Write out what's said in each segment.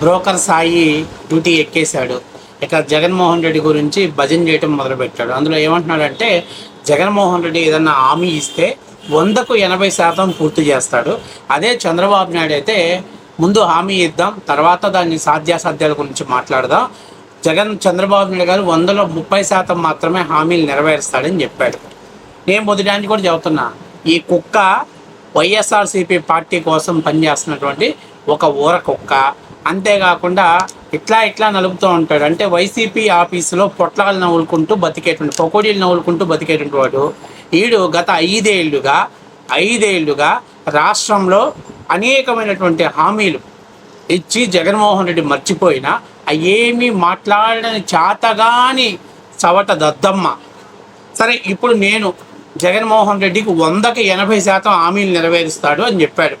Broker Sai duty ఎక్కేశాడు. ఇక జగన్మోహన్ రెడ్డి గురించి భజన చేయటం మొదలుపెట్టాడు. అందులో ఏమంటున్నాడంటే జగన్మోహన్ రెడ్డి ఏదన్నా హామీ ఇస్తే వందకు ఎనభై శాతం పూర్తి చేస్తాడు. అదే చంద్రబాబు నాయుడు అయితే ముందు హామీ ఇద్దాం తర్వాత దాన్ని సాధ్యాసాధ్యాల గురించి మాట్లాడదాం. జగన్ చంద్రబాబు నాయుడు గారు వందలో ముప్పై శాతం మాత్రమే హామీలు నెరవేరుస్తాడని చెప్పాడు. నేను మొదటి కూడా చెబుతున్నా ఈ కుక్క వైఎస్ఆర్సీపీ పార్టీ కోసం పనిచేస్తున్నటువంటి ఒక ఊర కుక్క. అంతేకాకుండా ఇట్లా ఇట్లా నలుపుతూ ఉంటాడు. అంటే వైసీపీ ఆఫీసులో పొట్లాలు నవ్వులుకుంటూ బతికేటువంటి పకోడీలు నవ్వులుకుంటూ బతికేటువంటి వాడు. ఈడు గత ఐదేళ్ళుగా ఐదేళ్ళుగా రాష్ట్రంలో అనేకమైనటువంటి హామీలు ఇచ్చి జగన్మోహన్ రెడ్డి మర్చిపోయినా ఏమీ మాట్లాడని చాతగాని చవట దద్దమ్మ. సరే ఇప్పుడు నేను జగన్మోహన్ రెడ్డికి వందకి ఎనభై శాతం హామీలు నెరవేరుస్తాడు అని చెప్పాడు.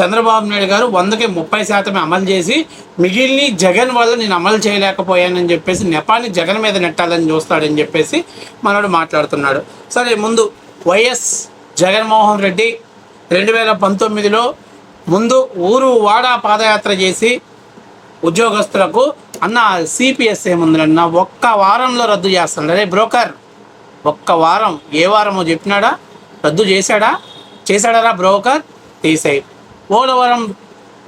చంద్రబాబు నాయుడు గారు వందకి ముప్పై శాతమే అమలు చేసి మిగిలిన జగన్ వల్ల నేను అమలు చేయలేకపోయానని చెప్పేసి నెపాన్ని జగన్ మీద నెట్టాలని చూస్తాడని చెప్పేసి మనోడు మాట్లాడుతున్నాడు. సరే ముందు వైఎస్ జగన్మోహన్ రెడ్డి రెండు వేల పంతొమ్మిదిలో ముందు ఊరు వాడ పాదయాత్ర చేసి ఉద్యోగస్తులకు అన్న సిపిఎస్ ఏముందన్న ఒక్క వారంలో రద్దు చేస్తాడు అరే బ్రోకర్ ఒక్క వారం ఏ వారమో చెప్పినాడా? రద్దు చేశాడా? చేశాడరా బ్రోకర్? తీసేయి. పోలవరం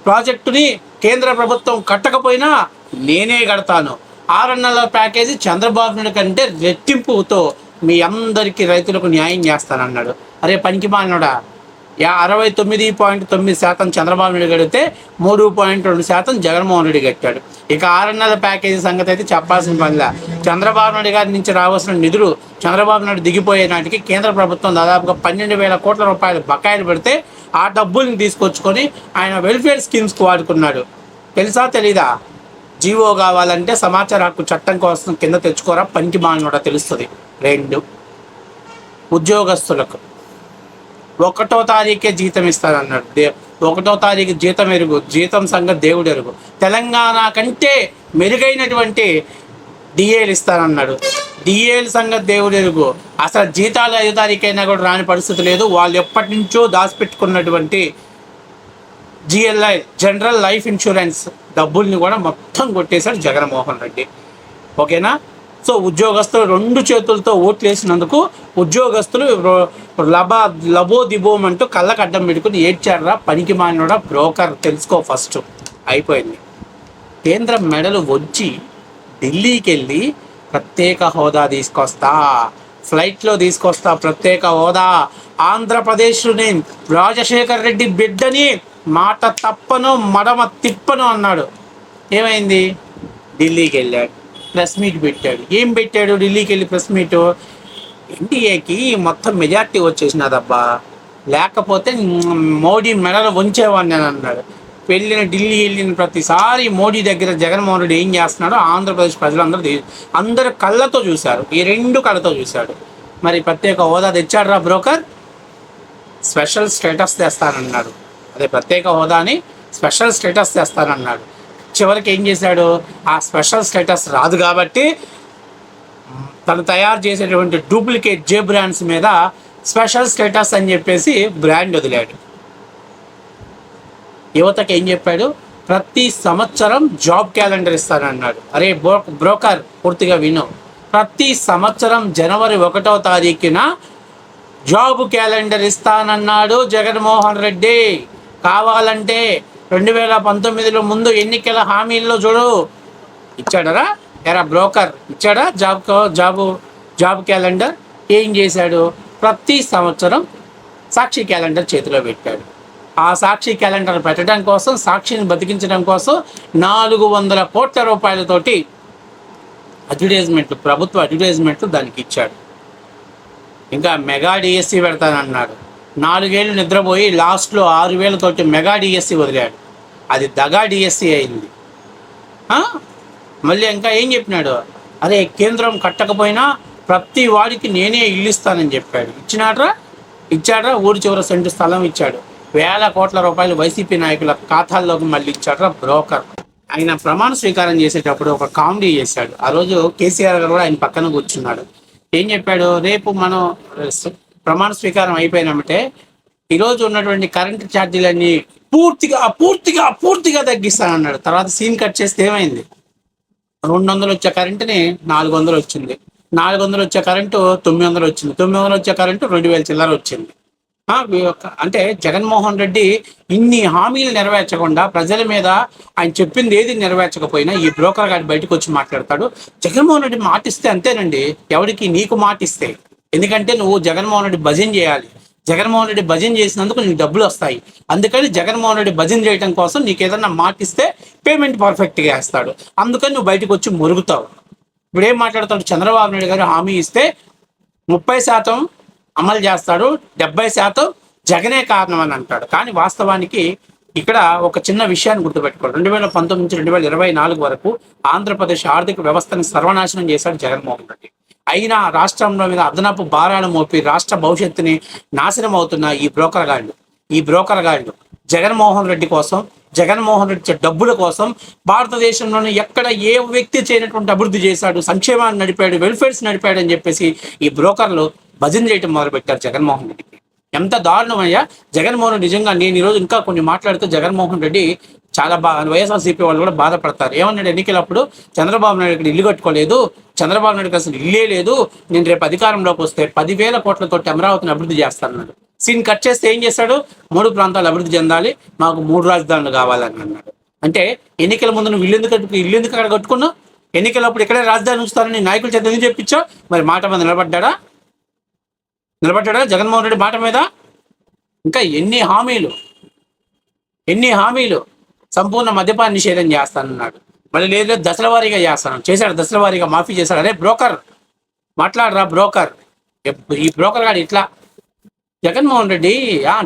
ప్రాజెక్టుని కేంద్ర ప్రభుత్వం కట్టకపోయినా నేనే కడతాను. ఆరు ప్యాకేజీ చంద్రబాబు నాయుడు కంటే రెట్టింపుతో మీ అందరికీ రైతులకు న్యాయం చేస్తానన్నాడు. అరే పనికి మానడా యా అరవై తొమ్మిది పాయింట్ తొమ్మిది శాతం చంద్రబాబు నాయుడు కడితే మూడు పాయింట్ రెండు శాతం జగన్మోహన్ రెడ్డి కట్టాడు. ఇక ఆరు ప్యాకేజీ సంగతి అయితే చెప్పాల్సిన పనిలా. చంద్రబాబు నాయుడు గారి నుంచి రావాల్సిన నిధులు చంద్రబాబు నాయుడు దిగిపోయే నాటికి కేంద్ర ప్రభుత్వం దాదాపుగా పన్నెండు వేల కోట్ల రూపాయలు బకాయిలు పెడితే ఆ డబ్బుల్ని తీసుకొచ్చుకొని ఆయన వెల్ఫేర్ స్కీమ్స్కి వాడుకున్నాడు. తెలుసా తెలీదా? జీవో కావాలంటే సమాచార హక్కు చట్టం కోసం కింద తెచ్చుకోరా పనికి మానడా తెలుస్తుంది. రెండు ఉద్యోగస్తులకు ఒకటో తారీఖే జీతం ఇస్తానన్నాడు. దే ఒకటో తారీఖు జీతం ఎరుగు జీతం సంగతి దేవుడు ఎరుగు. తెలంగాణ కంటే మెరుగైనటువంటి డిఏలు ఇస్తారన్నాడు డిఏల సంగతి దేవుడు ఎరుగు. అసలు జీతాలు ఐదు తారీఖైనా కూడా రాని పరిస్థితి లేదు. వాళ్ళు ఎప్పటి నుంచో దాచిపెట్టుకున్నటువంటి జిఎల్ఐ జనరల్ లైఫ్ ఇన్సూరెన్స్ డబ్బుల్ని కూడా మొత్తం కొట్టేశాడు జగన్మోహన్ రెడ్డి. ఓకేనా? సో ఉద్యోగస్తులు రెండు చేతులతో ఓట్లు వేసినందుకు ఉద్యోగస్తులు లబా లబో దిబోం అంటూ కళ్ళకు అడ్డం పెట్టుకుని ఏడ్చాడరా పనికి మానడా బ్రోకర్ తెలుసుకో ఫస్ట్. అయిపోయింది. కేంద్ర మెడలు వచ్చి ఢిల్లీకి వెళ్ళి ప్రత్యేక హోదా తీసుకొస్తా. ఫ్లైట్లో తీసుకొస్తా ప్రత్యేక హోదా. ఆంధ్రప్రదేశ్ని రాజశేఖర్ రెడ్డి బిడ్డని మాట తప్పను మడమ తిప్పను అన్నాడు. ఏమైంది? ఢిల్లీకి వెళ్ళాడు ప్రెస్ మీట్ పెట్టాడు. ఏం పెట్టాడు? ఢిల్లీకి వెళ్ళి ప్రెస్ మీట్? ఎన్డీఏకి మొత్తం మెజార్టీ వచ్చేసినదబ్బా. లేకపోతే మోడీ మెడలు ఉంచేవాడిని అన్నాడు. వెళ్ళిన ఢిల్లీ వెళ్ళిన ప్రతిసారి మోడీ దగ్గర జగన్మోహన్ రెడ్డి ఏం చేస్తున్నాడో ఆంధ్రప్రదేశ్ ప్రజలందరూ అందరు అందరూ కళ్ళతో చూశారు. ఈ రెండు కళ్ళతో చూశాడు. మరి ప్రత్యేక హోదా తెచ్చాడు రా బ్రోకర్? Special status తెస్తానన్నాడు. అదే ప్రత్యేక హోదాని స్పెషల్ స్టేటస్ తెస్తానన్నాడు. చివరికి ఏం చేశాడు? ఆ స్పెషల్ స్టేటస్ రాదు కాబట్టి తను తయారు చేసేటువంటి డూప్లికేట్ జే బ్రాండ్స్ మీద స్పెషల్ స్టేటస్ అని చెప్పేసి బ్రాండ్ వదిలాడు. యువతకి ఏం చెప్పాడు? ప్రతి సంవత్సరం జాబ్ క్యాలెండర్ ఇస్తానన్నాడు. అరే బ్రో బ్రోకర్ పూర్తిగా విను. ప్రతి సంవత్సరం జనవరి ఒకటో తారీఖున జాబ్ క్యాలెండర్ ఇస్తానన్నాడు జగన్మోహన్ రెడ్డి. కావాలంటే రెండు వేల పంతొమ్మిదిలో ముందు ఎన్నికల హామీల్లో చూడు. ఇచ్చాడరా ఎరా బ్రోకర్ ఇచ్చాడా జాబ్ జాబు జాబ్ క్యాలెండర్? ఏం చేశాడు? ప్రతి సంవత్సరం సాక్షి క్యాలెండర్ చేతిలో పెట్టాడు. ఆ సాక్షి క్యాలెండర్ పెట్టడం కోసం సాక్షిని బతికించడం కోసం నాలుగు వందల కోట్ల రూపాయలతోటి అడ్వర్టైజ్మెంట్లు ప్రభుత్వ అడ్వర్టైజ్మెంట్లు దానికి ఇచ్చాడు. ఇంకా మెగా డిఎస్సి పెడతానన్నాడు. నాలుగేళ్ళు నిద్రపోయి లాస్ట్లో ఆరు వేలతోటి మెగా డిఎస్సి వదిలాడు. అది దగా డిఎస్సి అయింది. మళ్ళీ ఇంకా ఏం చెప్పినాడు? అరే కేంద్రం కట్టకపోయినా ప్రతి వాడికి నేనే ఇల్లు ఇస్తానని చెప్పాడు. ఇచ్చినాడ్రా? ఇచ్చాడ్రా? ఊరి చివర సెంటు స్థలం ఇచ్చాడు. వేల కోట్ల రూపాయలు వైసీపీ నాయకుల ఖాతాల్లోకి మళ్ళీ ఇచ్చాడు బ్రోకర్. ఆయన ప్రమాణ స్వీకారం చేసేటప్పుడు ఒక కామెడీ చేశాడు. ఆ రోజు కేసీఆర్ గారు కూడా ఆయన పక్కన కూర్చున్నాడు. ఏం చెప్పాడు? రేపు మనం ప్రమాణ స్వీకారం అయిపోయినామంటే ఈరోజు ఉన్నటువంటి కరెంట్ ఛార్జీలన్నీ పూర్తిగా పూర్తిగా పూర్తిగా తగ్గిస్తానన్నాడు. తర్వాత సీన్ కట్ చేస్తే ఏమైంది? రెండు వందలు వచ్చే కరెంటుని నాలుగు వందలు వచ్చింది. నాలుగు వందలు వచ్చే కరెంటు తొమ్మిది వందలు వచ్చింది. తొమ్మిది వందలు వచ్చే కరెంటు రెండు వేల చిల్లర వచ్చింది. యొక్క- అంటే జగన్మోహన్ రెడ్డి ఇన్ని హామీలు నెరవేర్చకుండా ప్రజల మీద ఆయన చెప్పింది ఏది నెరవేర్చకపోయినా ఈ బ్రోకర్ గారి బయటకు వచ్చి మాట్లాడతాడు. జగన్మోహన్ రెడ్డి మాటిస్తే అంతేనండి. ఎవరికి నీకు మాటిస్తే? ఎందుకంటే నువ్వు జగన్మోహన్ రెడ్డి భజన చేయాలి. జగన్మోహన్ రెడ్డి భజన చేసినందుకు నీకు డబ్బులు వస్తాయి. అందుకని జగన్మోహన్ రెడ్డి భజన చేయడం కోసం నీకు ఏదన్నా మాటిస్తే పేమెంట్ పర్ఫెక్ట్గా వేస్తాడు అందుకని నువ్వు బయటకు వచ్చి మురుగుతావు. ఇప్పుడు ఏం మాట్లాడతాడు? చంద్రబాబు నాయుడు గారు హామీ ఇస్తే ముప్పై శాతం అమలు చేస్తాడు. డెబ్బై శాతం జగనే కారణం అని అంటాడు. కానీ వాస్తవానికి ఇక్కడ ఒక చిన్న విషయాన్ని గుర్తుపెట్టుకోవాలి రెండు వేల పంతొమ్మిది నుంచి రెండు వేల ఇరవై నాలుగు వరకు ఆంధ్రప్రదేశ్ ఆర్థిక వ్యవస్థను సర్వనాశనం చేశాడు జగన్మోహన్ రెడ్డి. అయినా రాష్ట్రంలో మీద అదనపు భారాలు మోపి రాష్ట్ర భవిష్యత్తుని నాశనం అవుతున్న ఈ బ్రోకర్ గాళ్ళు ఈ బ్రోకర్ గాళ్ళు జగన్మోహన్ రెడ్డి కోసం జగన్మోహన్ రెడ్డి డబ్బుల కోసం భారతదేశంలోనే ఎక్కడ ఏ వ్యక్తి చేయనటువంటి అభివృద్ధి చేశాడు సంక్షేమాన్ని నడిపాడు వెల్ఫేర్స్ నడిపాడు అని చెప్పేసి ఈ బ్రోకర్లు భజన చేయటం మొదలుపెట్టారు జగన్మోహన్ రెడ్డికి ఎంత దారుణమయ్యా? జగన్మోహన్ నిజంగా నేను ఈరోజు ఇంకా కొన్ని మాట్లాడుతూ జగన్మోహన్ రెడ్డి చాలా బాగా వైఎస్ఆర్సీపీ వాళ్ళు కూడా బాధపడతారు. ఏమన్నాడు ఎన్నికలప్పుడు? చంద్రబాబు నాయుడు ఇక్కడ ఇల్లు కట్టుకోలేదు. చంద్రబాబు నాయుడు అసలు ఇల్లే లేదు. నేను రేపు అధికారంలోకి వస్తే పదివేల కోట్లతో అమరావతిని అభివృద్ధి చేస్తానన్నాడు. సీన్ కట్ చేస్తే ఏం చేస్తాడు? మూడు ప్రాంతాలు అభివృద్ధి చెందాలి. మాకు మూడు రాజధానులు కావాలని అన్నాడు. అంటే ఎన్నికల ముందు నువ్వు ఇల్లు ఎందుకు కట్టుకు ఇల్లు ఎందుకు అక్కడ కట్టుకున్నావు? ఎన్నికలప్పుడు ఇక్కడే రాజధాని ఉంచుతారని నాయకులు చేత ఎందుకు చెప్పించావు? మరి మాట మీద నిలబడ్డా నిలబడ్డా జగన్మోహన్ రెడ్డి మాట మీద? ఇంకా ఎన్ని హామీలు? ఎన్ని హామీలు? సంపూర్ణ మద్యపాన నిషేధం చేస్తానన్నాడు. మళ్ళీ లేదు లేదు దశల వారీగా చేస్తాను. చేశాడు దశల వారీగా మాఫీ చేశాడు. అరే బ్రోకర్! మాట్లాడరా బ్రోకర్! ఈ బ్రోకర్ గాడు ఇట్లా. జగన్మోహన్ రెడ్డి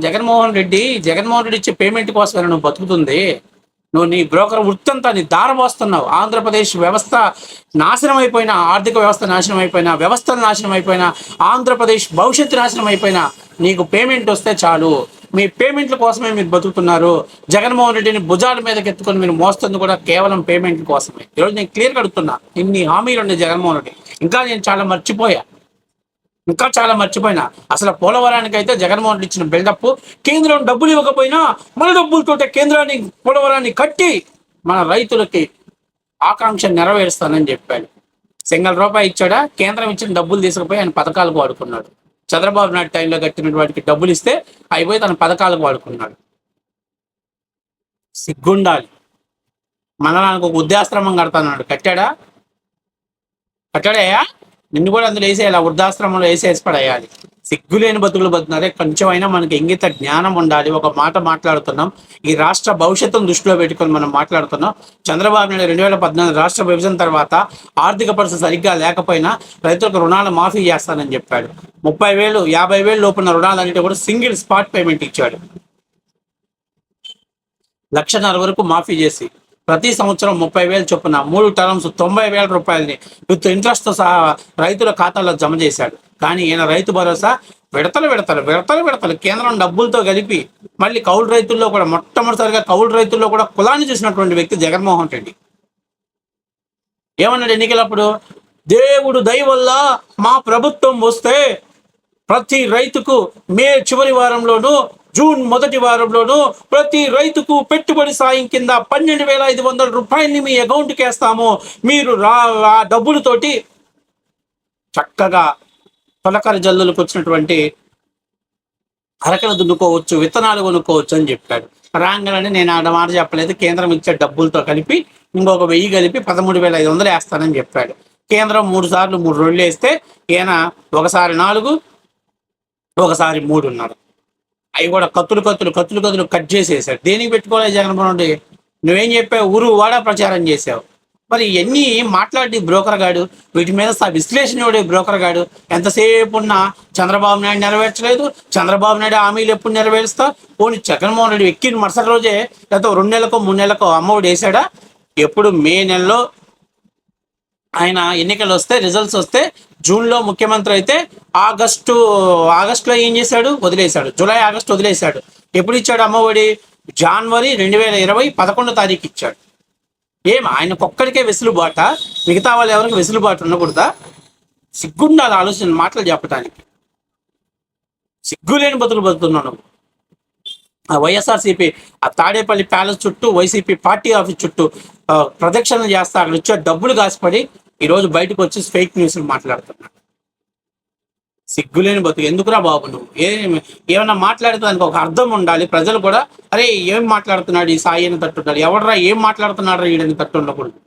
జగన్మోహన్ రెడ్డి జగన్మోహన్ రెడ్డి ఇచ్చే పేమెంట్ కోసం నువ్వు బతుకుతుంది? నువ్వు నీ బ్రోకర్ వృత్తంతా నీ దారబోస్తున్నావు ఆంధ్రప్రదేశ్ వ్యవస్థ నాశనం అయిపోయినా ఆర్థిక వ్యవస్థ నాశనం అయిపోయినా వ్యవస్థలు నాశనం అయిపోయినా ఆంధ్రప్రదేశ్ భవిష్యత్తు నాశనం అయిపోయినా నీకు పేమెంట్ వస్తే చాలు. మీ పేమెంట్ల కోసమే మీరు బతుకుతున్నారు. జగన్మోహన్ రెడ్డిని భుజాల మీదకి ఎత్తుకొని మీరు మోస్తుంది కూడా కేవలం పేమెంట్ల కోసమే. ఈరోజు నేను క్లియర్ కడుతున్నా ఇన్ని హామీలు ఉన్నాయి జగన్మోహన్ రెడ్డి. ఇంకా నేను చాలా మర్చిపోయా. ఇంకా చాలా మర్చిపోయినా. అసలు పోలవరానికి అయితే జగన్మోహన్ రెడ్డి ఇచ్చిన బిల్డప్ కేంద్రం డబ్బులు ఇవ్వకపోయినా మన డబ్బులతో కేంద్రాన్ని పోలవరాన్ని కట్టి మన రైతులకి ఆకాంక్ష నెరవేరుస్తానని చెప్పాడు. సింగల్ రూపాయి ఇచ్చాడా? కేంద్రం ఇచ్చిన డబ్బులు తీసుకుపోయి ఆయన పథకాలకు వాడుకున్నాడు. చంద్రబాబు నాయుడు టైంలో కట్టిన వాటికి డబ్బులు ఇస్తే అయిపోయి తన పథకాలకు వాడుకున్నాడు. సిగ్గుండాలి. మనలానికి ఒక ఉద్యాశ్రమం కడతాన్నాడు కట్టాడా? కట్టాడయ్యా నిన్ను కూడా అందులో వేసేయాలి వృద్ధాశ్రమంలో వేసేసి పడేయాలి. సిగ్గులేని బతుకులు బతున్నారే కొంచెమైనా మనకి ఇంగిత జ్ఞానం ఉండాలి. ఒక మాట మాట్లాడుతున్నాం ఈ రాష్ట్ర భవిష్యత్తును దృష్టిలో పెట్టుకొని మనం మాట్లాడుతున్నాం. చంద్రబాబు నాయుడు రెండు వేల పద్నాలుగు రాష్ట్ర విభజన తర్వాత ఆర్థిక పరిస్థితి సరిగ్గా లేకపోయినా రైతులకు రుణాలు మాఫీ చేస్తానని చెప్పాడు. ముప్పై వేలు యాభై వేలు లోపున్న రుణాలన్నిటి కూడా సింగిల్ స్పాట్ పేమెంట్ ఇచ్చాడు. లక్షన్నర వరకు మాఫీ చేసి ప్రతి సంవత్సరం ముప్పై వేలు చొప్పున మూడు టర్మ్స్ తొంభై వేల రూపాయలని విత్ ఇంట్రెస్ట్తో సహా రైతుల ఖాతాలో జమ చేశాడు. కానీ ఈయన రైతు భరోసా విడతలు విడతలు విడతలు విడతలు కేంద్రం డబ్బులతో కలిపి మళ్ళీ కౌలు రైతుల్లో కూడా మొట్టమొదటిసారిగా కౌలు రైతుల్లో కూడా కులాన్ని చూసినటువంటి వ్యక్తి జగన్మోహన్ రెడ్డి. ఏమన్నాడు ఎన్నికలప్పుడు? దేవుడు దయ వల్ల మా ప్రభుత్వం వస్తే ప్రతి రైతుకు మే చివరి వారంలోనూ జూన్ మొదటి వారంలోనూ ప్రతి రైతుకు పెట్టుబడి సాయం కింద పన్నెండు వేల ఐదు వందల రూపాయలని మీ అకౌంట్కి వేస్తాము. మీరు రా ఆ డబ్బులతోటి చక్కగా తొలకరి జల్లులకు వచ్చినటువంటి అరకలు దున్నుకోవచ్చు విత్తనాలు కొనుక్కోవచ్చు అని చెప్పాడు. రాగానే నేను ఆడమాట చెప్పలేదు. కేంద్రం ఇచ్చే డబ్బులతో కలిపి ఇంకొక వెయ్యి కలిపి పదమూడు వేల ఐదు వందలు వేస్తానని చెప్పాడు. కేంద్రం మూడు సార్లు మూడు రోజులు వేస్తే ఈయన ఒకసారి నాలుగు ఒకసారి మూడున్నర. అవి కూడా కత్తులు కత్తులు కత్తులు కత్తులు కట్ చేసేసారు. దేనికి పెట్టుకోలేదు జగన్మోహన్ రెడ్డి? నువ్వేం చెప్పావు? ఊరు వాడా ప్రచారం చేసావు. మరి ఇవన్నీ మాట్లాడి బ్రోకర్ గాడు? వీటి మీద విశ్లేషణ బ్రోకర్ గాడు? ఎంతసేపు ఉన్నా చంద్రబాబు నాయుడు నెరవేర్చలేదు. చంద్రబాబు నాయుడు హామీలు ఎప్పుడు నెరవేరుస్తా పోనీ జగన్మోహన్ రెడ్డి ఎక్కిన మరుసటి రోజే లేకపోతే రెండు నెలలకో మూడు నెలలకో అమ్మఒడి వేసాడా? ఎప్పుడు మే నెలలో ఆయన ఎన్నికలు వస్తే రిజల్ట్స్ వస్తే జూన్లో ముఖ్యమంత్రి అయితే ఆగస్టు ఆగస్టులో ఏం చేశాడు? వదిలేశాడు. జూలై ఆగస్టు వదిలేశాడు. ఎప్పుడు ఇచ్చాడు అమ్మఒడి జనవరి రెండు వేల ఇరవై పదకొండో తారీఖు ఇచ్చాడు. ఏం? ఆయనకొక్కడికే వెసులుబాట? మిగతా వాళ్ళు ఎవరికి వెసులుబాటు ఉండకూడదా? సిగ్గుండాలి ఆలోచన మాటలు చెప్పడానికి సిగ్గులేని బతులు బతుకుతున్నావు ఆ వైఎస్ఆర్సీపీ ఆ తాడేపల్లి ప్యాలెస్ చుట్టూ వైసీపీ పార్టీ ఆఫీస్ చుట్టూ ప్రదక్షిణలు చేస్తా అక్కడ వచ్చే డబ్బులు కాసిపడి ఈరోజు బయటకు వచ్చి ఫేక్ న్యూస్లు మాట్లాడుతున్నాడు సిగ్గులేని బతుకు. ఎందుకురా బాబు నువ్వు? ఏ ఏమన్నా మాట్లాడితే దానికి ఒక అర్థం ఉండాలి. ప్రజలు కూడా అరే ఏం మాట్లాడుతున్నాడు ఈ సాయి అని తట్టుండాలి ఎవడరా ఏం మాట్లాడుతున్నాడు ఈడని తట్టు ఉండకూడదు.